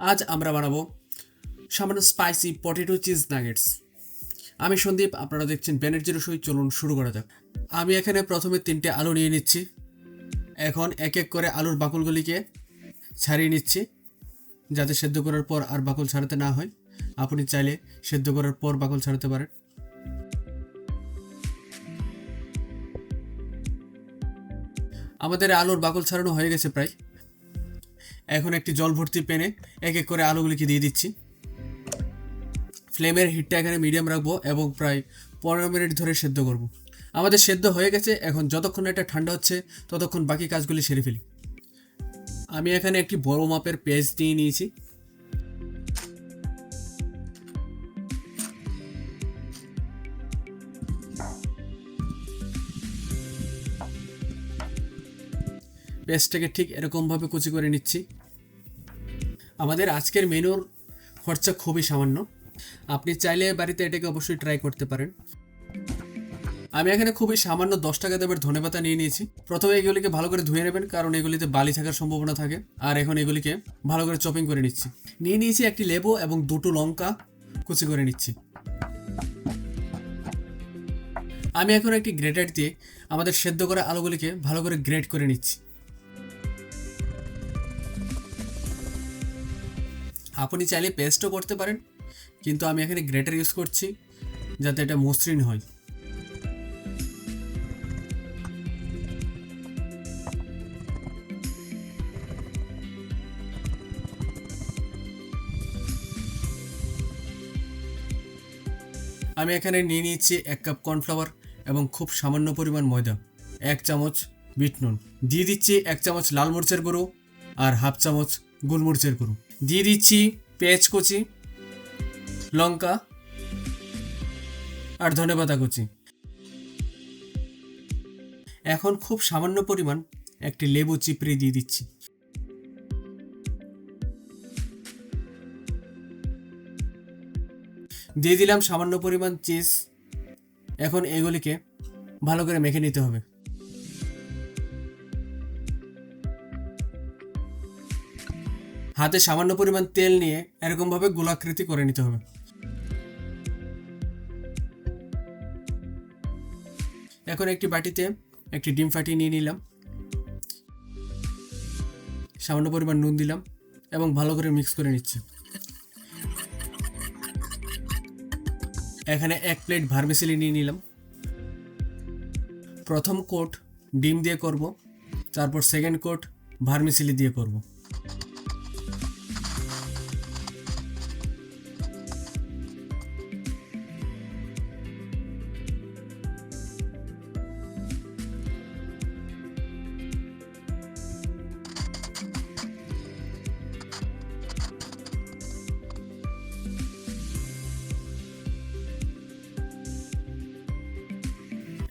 আজ আমরা বানাবো সামান্য স্পাইসি পটেটো চিজ নাগেটস আমি সন্দীপ, আপনারা দেখছেন ব্যানের জিরো সই চলুন শুরু করা যাক। আমি এখানে প্রথমে তিনটে আলু নিয়ে নিচ্ছি। এখন এক এক করে আলুর বাকুলগুলিকে ছাড়িয়ে নিচ্ছি, যাতে সেদ্ধ করার পর আর বাকল ছাড়াতে না হয়। আপনি চাইলে সেদ্ধ করার পর বাকল ছাড়াতে পারেন। আমাদের আলুর বাকল ছাড়ানো হয়ে গেছে প্রায়। এখন একটি জল ভর্তি প্যানে এক এক করে আলুগুলিকে দিয়ে দিচ্ছি। ফ্লেমের হিটটা এখানে মিডিয়াম রাখব এবং প্রায় পনেরো মিনিট ধরে সেদ্ধ করব। আমাদের সেদ্ধ হয়ে গেছে, এখন যতক্ষণ এটা ঠান্ডা হচ্ছে, ততক্ষণ বাকি কাজগুলি সেরে ফেলি। আমি এখানে একটি বড় মাপের পেঁয়াজ নিয়ে নিয়েছি। পেঁয়াজটাকে ঠিক এরকমভাবে কুচি করে নিচ্ছি। আমাদের আজকের মেনুর খরচা খুবই সামান্য। আপনি চাইলে বাড়িতে এটাকে অবশ্যই ট্রাই করতে পারেন। আমি এখানে খুবই সামান্য দশ টাকা দামের ধনেপাতা নিয়ে নিয়েছি। প্রথমে এগুলিকে ভালো করে ধুয়ে নেবেন, কারণ এগুলিতে বালি থাকার সম্ভাবনা থাকে। আর এখন এগুলিকে ভালো করে চপিং করে নিচ্ছি। নিয়ে নিয়েছি একটি লেবু এবং দুটো লঙ্কা কুচি করে নিচ্ছি। আমি এখন একটি গ্রেটার দিয়ে আমাদের সেদ্ধ করা আলুগুলিকে ভালো করে গ্রেট করে নিচ্ছি। আপনি চাইলে পেস্টও করতে পারেন, কিন্তু আমি এখানে গ্রেটার ইউজ করছি যাতে এটা মসৃণ হয়। আমি এখানে নিয়ে নিয়েছি এক কাপ কর্নফ্লাওয়ার এবং খুব সামান্য পরিমাণ ময়দা, এক চামচ বিট নুন। দিয়ে দিচ্ছি এক চামচ লাল মরিচের গুঁড়ো আর হাফ চামচ গোলমরিচের গুঁড়ো। দিয়ে দিচ্ছি, পেঁয়াজ কুচি, লঙ্কা, আর ধনে পাতা কুচি। এখন খুব সামান্য পরিমাণ একটি লেবু চিপড়ে দিয়ে দিচ্ছি। দিয়ে দিলাম সামান্য পরিমাণ চিজ। এখন এগুলিকে ভালো করে মেখে নিতে হবে। হাতে সামান্য পরিমাণ তেল নিয়ে এরকমভাবে গোলাকৃতি করে নিতে হবে। এখন একটি বাটিতে একটি ডিম ফাটিয়ে নিয়ে নিলাম। সামান্য পরিমাণ নুন দিলাম এবং ভালো করে মিক্স করে নিচ্ছি। এখানে এক প্লেট ভার্মিসেলি নিয়ে নিলাম। প্রথম কোট ডিম দিয়ে করব, তারপর সেকেন্ড কোট ভার্মিসেলি দিয়ে করব।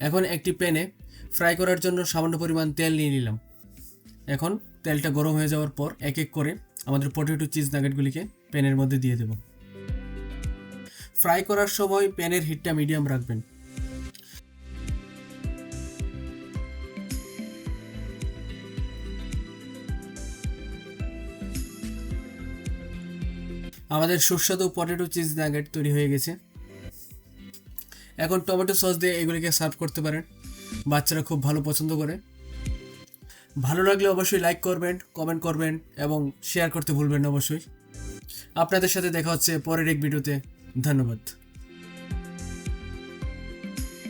এখন একটি প্যানে ফ্রাই করার জন্য সামান্য পরিমাণ তেল নিয়ে নিলাম। এখন তেলটা গরম হয়ে যাওয়ার পর এক এক করে আমাদের পটেটো চিজ নাগেটগুলিকে প্যানের মধ্যে দিয়ে দেব। ফ্রাই করার সময় প্যানের হিটটা মিডিয়াম রাখবেন। আমাদের সুস্বাদু পটেটো চিজ নাগেট তৈরি হয়ে গেছে। এখন টমেটো সস দিয়ে এগুলিকে সার্ভ করতে পারেন। বাচ্চারা খুব ভালো পছন্দ করে। ভালো লাগলে অবশ্যই লাইক করবেন, কমেন্ট করবেন এবং শেয়ার করতে ভুলবেন না অবশ্যই। আপনাদের সাথে দেখা হচ্ছে পরের এক ভিডিওতে। ধন্যবাদ।